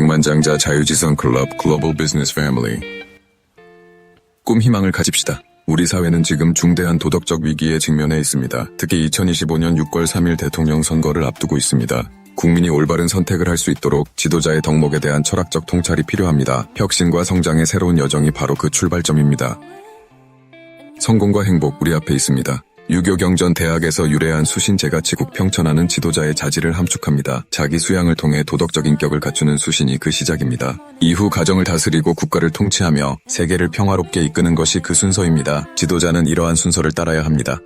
백만장자 자유지성 클럽 글로벌 비즈니스 패밀리 꿈 희망을 가집시다. 우리 사회는 지금 중대한 도덕적 위기에 직면해 있습니다. 특히 2025년 6월 3일 대통령 선거를 앞두고 있습니다. 국민이 올바른 선택을 할 수 있도록 지도자의 덕목에 대한 철학적 통찰이 필요합니다. 혁신과 성장의 새로운 여정이 바로 그 출발점입니다. 성공과 행복 우리 앞에 있습니다. 유교 경전 대학에서 유래한 수신 제가치국 평천하는 지도자의 자질을 함축합니다. 자기 수양을 통해 도덕적 인 격을 갖추는 수신이 그 시작입니다. 이후 가정을 다스리고 국가를 통치하며 세계를 평화롭게 이끄는 것이 그 순서입니다. 지도자는 이러한 순서를 따라야 합니다.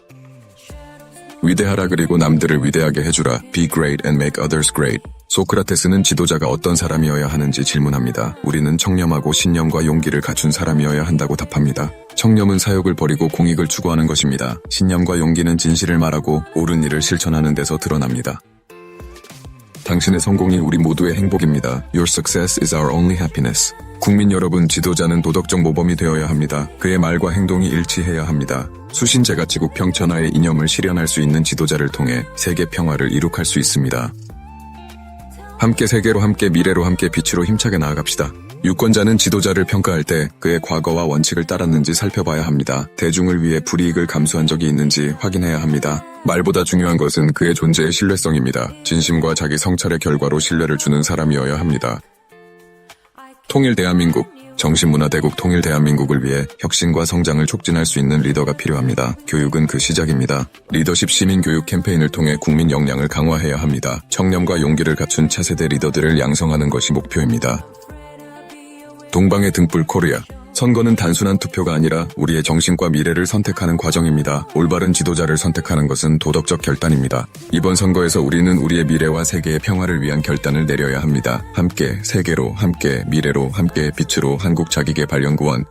위대하라 그리고 남들을 위대하게 해주라. Be great and make others great. 소크라테스는 지도자가 어떤 사람이어야 하는지 질문합니다. 우리는 청렴하고 신념과 용기를 갖춘 사람이어야 한다고 답합니다. 청렴은 사욕을 버리고 공익을 추구하는 것입니다. 신념과 용기는 진실을 말하고 옳은 일을 실천하는 데서 드러납니다. 당신의 성공이 우리 모두의 행복입니다. Your success is our only happiness. 국민 여러분, 지도자는 도덕적 모범이 되어야 합니다. 그의 말과 행동이 일치해야 합니다. 수신제가치국 평천하의 이념을 실현할 수 있는 지도자를 통해 세계 평화를 이룩할 수 있습니다. 함께 세계로 함께 미래로 함께 빛으로 힘차게 나아갑시다. 유권자는 지도자를 평가할 때 그의 과거와 원칙을 따랐는지 살펴봐야 합니다. 대중을 위해 불이익을 감수한 적이 있는지 확인해야 합니다. 말보다 중요한 것은 그의 존재의 신뢰성입니다. 진심과 자기 성찰의 결과로 신뢰를 주는 사람이어야 합니다. 통일 대한민국, 정신문화대국 통일 대한민국을 위해 혁신과 성장을 촉진할 수 있는 리더가 필요합니다. 교육은 그 시작입니다. 리더십 시민교육 캠페인을 통해 국민 역량을 강화해야 합니다. 청렴과 용기를 갖춘 차세대 리더들을 양성하는 것이 목표입니다. 동방의 등불 코리아. 선거는 단순한 투표가 아니라 우리의 정신과 미래를 선택하는 과정입니다. 올바른 지도자를 선택하는 것은 도덕적 결단입니다. 이번 선거에서 우리는 우리의 미래와 세계의 평화를 위한 결단을 내려야 합니다. 함께 세계로, 함께 미래로, 함께 빛으로 한국자기개발연구원